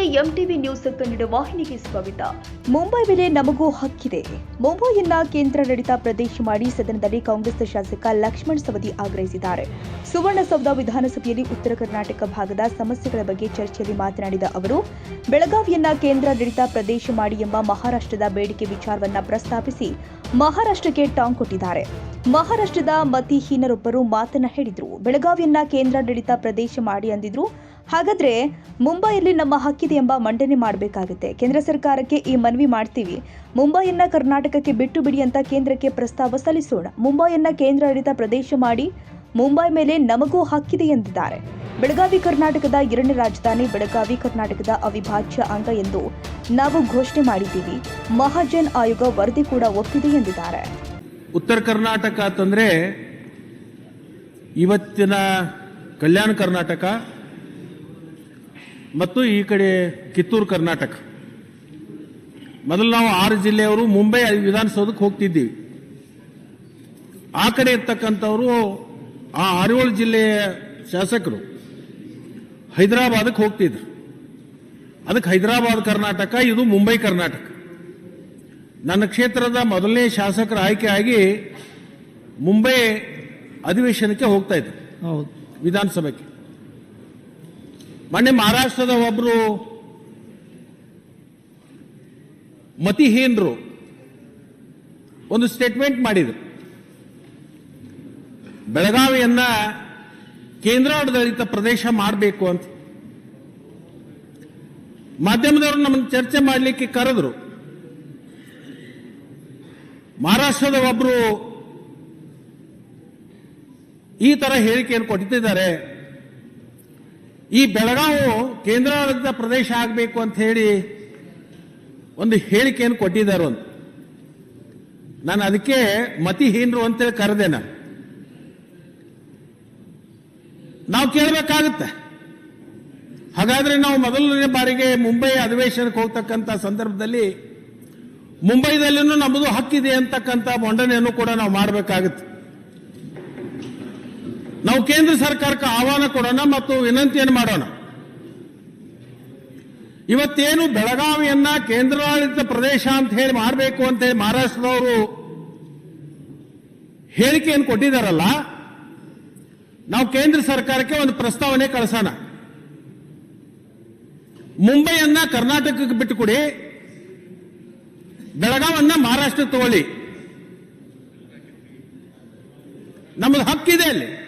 MTV news Kannada ವಾಹಿನಿಗೆ ಸ್ವಾಗತ. ಮುಂಬೈ ಮೇಲೆ ನಮಗೂ ಹಕ್ಕಿದೆ. ಮುಂಬೈಯನ್ನ ಕೇಂದ್ರಾಡಳಿತ ಪ್ರದೇಶ ಮಾಡಿ ಸದನದಲ್ಲಿ ಕಾಂಗ್ರೆಸ್ ಶಾಸಕ ಲಕ್ಷ್ಮಣ್ ಸವದಿ ಆಗ್ರಹಿಸಿದ್ದಾರೆ. ಸುವರ್ಣಸೌಧ ವಿಧಾನಸಭೆಯಲ್ಲಿ ಉತ್ತರ ಕರ್ನಾಟಕ ಭಾಗದ ಸಮಸ್ಯೆಗಳ ಬಗ್ಗೆ ಚರ್ಚೆಯಲ್ಲಿ ಮಾತನಾಡಿದ ಅವರು, ಬೆಳಗಾವಿಯನ್ನ ಕೇಂದ್ರಾಡಳಿತ ಪ್ರದೇಶ ಮಾಡಿ ಎಂಬ ಮಹಾರಾಷ್ಟ್ರದ ಬೇಡಿಕೆ ವಿಚಾರವನ್ನ ಪ್ರಸ್ತಾಪಿಸಿ ಮಹಾರಾಷ್ಟ್ರಕ್ಕೆ ಟಾಂಗ್ ಕೊಟ್ಟಿದ್ದಾರೆ. ಮಹಾರಾಷ್ಟ್ರದ ಮತಿಹೀನರೊಬ್ಬರು ಮಾತನ್ನ ಹೇಳಿದ್ರು. ಬೆಳಗಾವಿಯನ್ನ ಕೇಂದ್ರಾಡಳಿತ ಪ್ರದೇಶ ಮಾಡಿ ಅಂದಿದ್ರು. ಹಾಗಾದ್ರೆ ಮುಂಬೈಯಲ್ಲಿ ನಮ್ಮ ಹಕ್ಕಿದೆ ಎಂಬ ಮಂಡನೆ ಮಾಡಬೇಕಾಗುತ್ತೆ. ಕೇಂದ್ರ ಸರ್ಕಾರಕ್ಕೆ ಈ ಮನವಿ ಮಾಡ್ತೀವಿ. ಮುಂಬೈಯನ್ನ ಕರ್ನಾಟಕಕ್ಕೆ ಬಿಟ್ಟು ಬಿಡಿ ಅಂತ ಕೇಂದ್ರಕ್ಕೆ ಪ್ರಸ್ತಾವ ಸಲ್ಲಿಸೋಣ. ಮುಂಬೈಯನ್ನ ಕೇಂದ್ರಾಡಳಿತ ಪ್ರದೇಶ ಮಾಡಿ ಮುಂಬೈ ಮೇಲೆ ನಮಗೂ ಹಕ್ಕಿದೆ ಎಂದಿದ್ದಾರೆ. ಬೆಳಗಾವಿ ಕರ್ನಾಟಕದ ಎರಡನೇ ರಾಜಧಾನಿ, ಬೆಳಗಾವಿ ಕರ್ನಾಟಕದ ಅವಿಭಾಜ್ಯ ಅಂಗ ಎಂದು ನಾವು ಘೋಷಣೆ ಮಾಡಿದ್ದೀವಿ. ಮಹಾಜನ್ ಆಯೋಗ ವರದಿ ಕೂಡ ಒಪ್ಪಿದೆ ಎಂದಿದ್ದಾರೆ. ಉತ್ತರ ಕರ್ನಾಟಕ ಅಂತಂದ್ರೆ ಇವತ್ತಿನ ಕಲ್ಯಾಣ ಕರ್ನಾಟಕ ಮತ್ತು ಈ ಕಡೆ ಕಿತ್ತೂರು ಕರ್ನಾಟಕ. ಮೊದಲು ನಾವು ಆರು ಜಿಲ್ಲೆಯವರು ಮುಂಬೈ ವಿಧಾನಸೌಧಕ್ಕೆ ಹೋಗ್ತಿದ್ದೀವಿ. ಆ ಕಡೆ ಇರ್ತಕ್ಕಂಥವರು ಆ ಆರೇಳು ಜಿಲ್ಲೆಯ ಶಾಸಕರು ಹೈದರಾಬಾದಕ್ಕೆ ಹೋಗ್ತಿದ್ರು. ಅದಕ್ಕೆ ಹೈದರಾಬಾದ್ ಕರ್ನಾಟಕ ಇದು ಮುಂಬೈ ಕರ್ನಾಟಕ. ನನ್ನ ಕ್ಷೇತ್ರದ ಮೊದಲನೇ ಶಾಸಕರ ಆಯ್ಕೆ ಆಗಿ ಮುಂಬೈ ಅಧಿವೇಶನಕ್ಕೆ ಹೋಗ್ತಾ ಇದ್ರು ಹೌದು. ವಿಧಾನಸಭೆಗೆ. ಮೊನ್ನೆ ಮಹಾರಾಷ್ಟ್ರದ ಒಬ್ಬರು ಮತಿಹೀನರು ಒಂದು ಸ್ಟೇಟ್ಮೆಂಟ್ ಮಾಡಿದರು. ಬೆಳಗಾವಿಯನ್ನ ಕೇಂದ್ರಾಡಳಿತ ಪ್ರದೇಶ ಮಾಡಬೇಕು ಅಂತ. ಮಾಧ್ಯಮದವರು ನಮ್ಮನ್ನು ಚರ್ಚೆ ಮಾಡಲಿಕ್ಕೆ ಕರೆದ್ರು. ಮಹಾರಾಷ್ಟ್ರದ ಒಬ್ಬರು ಈ ತರ ಹೇಳಿಕೆಯನ್ನು ಕೊಟ್ಟಿದ್ದಾರೆ. ಈ ಬೆಳಗಾವು ಕೇಂದ್ರಾಡಳಿತ ಪ್ರದೇಶ ಆಗಬೇಕು ಅಂತ ಹೇಳಿ ಒಂದು ಹೇಳಿಕೆಯನ್ನು ಕೊಟ್ಟಿದ್ದಾರೆ ಅಂತ ನಾನು ಅದಕ್ಕೆ ಮತಿಹೀನರು ಅಂತೇಳಿ ಕರೆದೆ ನಾನು. ನಾವು ಕೇಳಬೇಕಾಗುತ್ತೆ. ಹಾಗಾದ್ರೆ ನಾವು ಮೊದಲನೇ ಬಾರಿಗೆ ಮುಂಬೈ ಅಧಿವೇಶನಕ್ಕೆ ಹೋಗ್ತಕ್ಕಂಥ ಸಂದರ್ಭದಲ್ಲಿ ಮುಂಬೈದಲ್ಲಿನೂ ನಮ್ಮದು ಹಕ್ಕಿದೆ ಅಂತಕ್ಕಂಥ ಮಂಡನೆಯನ್ನು ಕೂಡ ನಾವು ಮಾಡಬೇಕಾಗುತ್ತೆ. ನಾವು ಕೇಂದ್ರ ಸರ್ಕಾರಕ್ಕೆ ಆಹ್ವಾನ ಕೊಡೋಣ ಮತ್ತು ವಿನಂತಿಯನ್ನು ಮಾಡೋಣ. ಇವತ್ತೇನು ಬೆಳಗಾವಿಯನ್ನ ಕೇಂದ್ರಾಡಳಿತ ಪ್ರದೇಶ ಅಂತ ಹೇಳಿ ಮಾಡಬೇಕು ಅಂತ ಹೇಳಿ ಮಹಾರಾಷ್ಟ್ರದವರು ಹೇಳಿಕೆಯನ್ನು ಕೊಟ್ಟಿದ್ದಾರಲ್ಲ, ನಾವು ಕೇಂದ್ರ ಸರ್ಕಾರಕ್ಕೆ ಒಂದು ಪ್ರಸ್ತಾವನೆ ಕಳಿಸೋಣ. ಮುಂಬೈಯನ್ನ ಕರ್ನಾಟಕಕ್ಕೆ ಬಿಟ್ಟುಕೊಡಿ. ಬೆಳಗಾವನ್ನ ಮಹಾರಾಷ್ಟ್ರ ತಗೊಳ್ಳಿ. ನಮ್ಮದು ಹಕ್ಕಿದೆ ಅಲ್ಲಿ.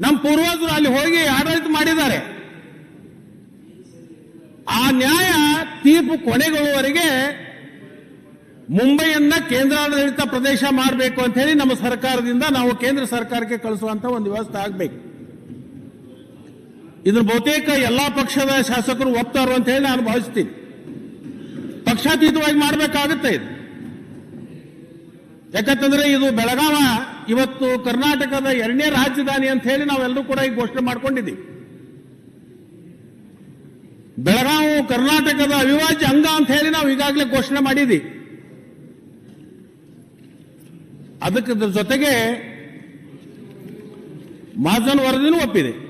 ನಮ್ಮ ಪೂರ್ವಜರು ಅಲ್ಲಿ ಹೋಗಿ ಆಡಳಿತ ಮಾಡಿದ್ದಾರೆ. ಆ ನ್ಯಾಯ ತೀರ್ಪು ಕೊನೆಗೊಳ್ಳುವವರೆಗೆ ಮುಂಬೈಯನ್ನ ಕೇಂದ್ರಾಡಳಿತ ಪ್ರದೇಶ ಮಾಡಬೇಕು ಅಂತ ಹೇಳಿ ನಮ್ಮ ಸರ್ಕಾರದಿಂದ ನಾವು ಕೇಂದ್ರ ಸರ್ಕಾರಕ್ಕೆ ಕಳಿಸುವಂತ ಒಂದು ವ್ಯವಸ್ಥೆ ಆಗಬೇಕು. ಇದ್ರ ಬಹುತೇಕ ಎಲ್ಲಾ ಪಕ್ಷದ ಶಾಸಕರು ಒಪ್ತಾರು ಅಂತ ಹೇಳಿ ನಾನು ಭಾವಿಸ್ತೀನಿ. ಪಕ್ಷಾತೀತವಾಗಿ ಮಾಡಬೇಕಾಗುತ್ತೆ ಇದು. ಯಾಕಂತಂದ್ರೆ ಇದು ಬೆಳಗಾವ ಇವತ್ತು ಕರ್ನಾಟಕದ ಎರಡನೇ ರಾಜಧಾನಿ ಅಂತ ಹೇಳಿ ನಾವೆಲ್ಲರೂ ಕೂಡ ಈ ಘೋಷಣೆ ಮಾಡಿಕೊಂಡಿದ್ದೀವಿ. ಬೆಳಗಾವಿ ಕರ್ನಾಟಕದ ಅವಿಭಾಜ್ಯ ಅಂಗ ಅಂತ ಹೇಳಿ ನಾವು ಈಗಾಗಲೇ ಘೋಷಣೆ ಮಾಡಿದ್ದೀವಿ. ಅದಕ್ಕೆ ಜೊತೆಗೆ ಮಾಜನ್ ವರದಿನೂ ಒಪ್ಪಿದೆ.